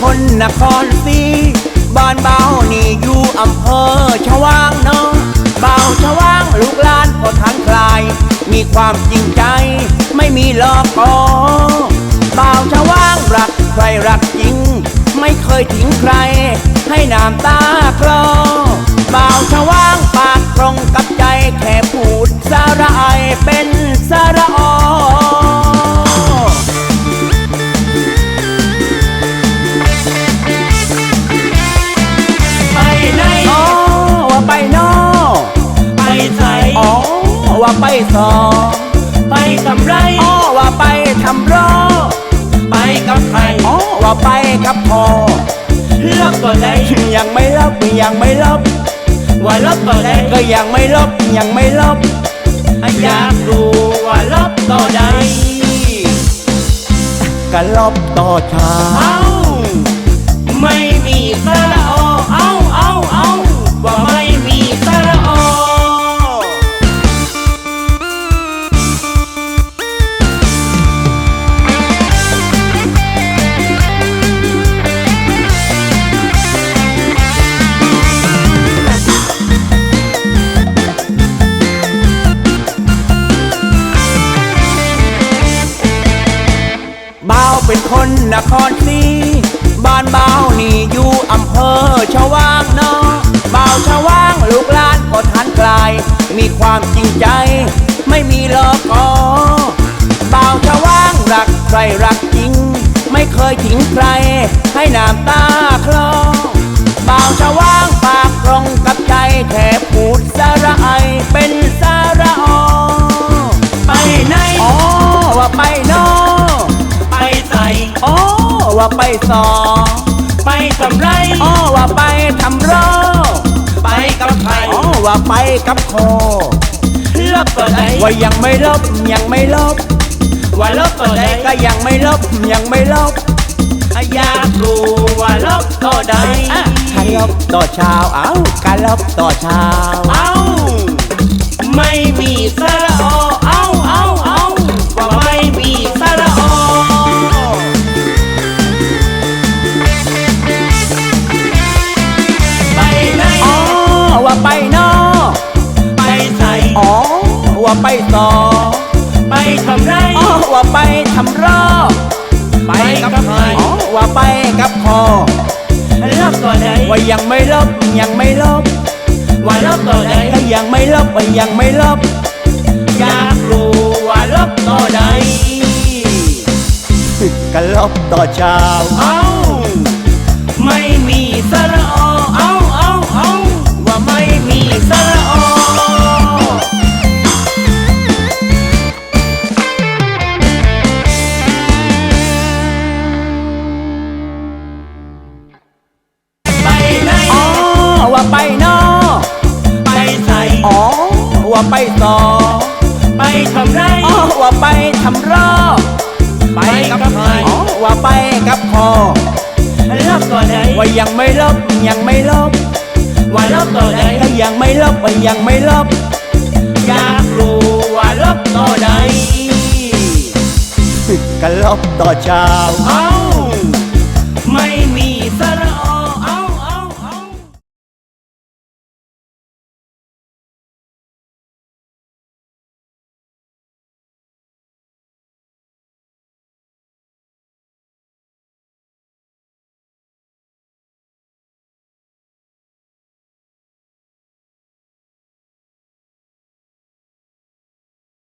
ครศรีบ้านเบานี่อยู่อำเภอชวางเนาะเบาชวางลูกหลานก็ทานคลาย มีความจริงใจไม่มีหลอกกอเบาชวางรักใครรักจริง ไม่เคยทิ้งใคร ให้น้ำตาคลอเบาชวางปากตรงกับใจแค่พูดสาระไอาเป็นสาระ สอไปทำไรอ๋อว่าไปทำรอไปกับใครอ๋อว่าไปกับพ่อเลือกก็ได้ยังไม่ลบยังไม่ลบว่าลบก็ได้ก็ยังไม่ลบยังไม่ลบอยากรู้ว่าลบก็ได้ก็ลบต่อชาเอ้าไม่มีสระอเอ้าเอ้าเอ้าว่า เป็นคนนครศรีบ้านบ่าวนี่อยู่อำเภอชวางเนาะบ่าวชวางลูกหลานก็ทานกลายมีความจริงใจ ไม่มีหลอกกอบ่าวชวางรักใครรักจริง ไม่เคยทิ้งใคร ให้น้ำตาคลอบ่าวชวางปากตรงกับใจแค่พูด ว่าไปสอไปทำไรอ๋อว่าไปทำรอไปกับใครอ๋อว่าไปกับคอเลือกก็ได้ว่ายังไม่ลบยังไม่ลบ ว่าลบก็ได้ก็ยังไม่ลบยังไม่ลบอยากรู้ว่าลบก็ได้อะถ้าลบต่อเช้าเอ้าการลบต่อเช้าเอ้าไม่มีสระอ ไปเนาะไปใส่อ๋อว่าไปสอไปทำไรอ๋อว่าไปทำรอไปกับใครอ๋อว่าไปกับคอลบก็ได้ว่ายังไม่ลบยังไม่ลบว่าลบก็ได้ก็ยังไม่ลบยังไม่ลบอยากรู้ว่าลบก็ได้ก็ลบต่อเช้า ว่าไปต่อ ไปทำไรอ๋อว่าไปทำรอบไปกับใครอ๋อว่าไปกับคอลบก็ได้ว่ายังไม่ลบยังไม่ลบว่าลบก็ได้ก็ยังไม่ลบยังไม่ลบ อยากรู้ว่าลบก็ได้ก็ลบต่อเช้าเอ้า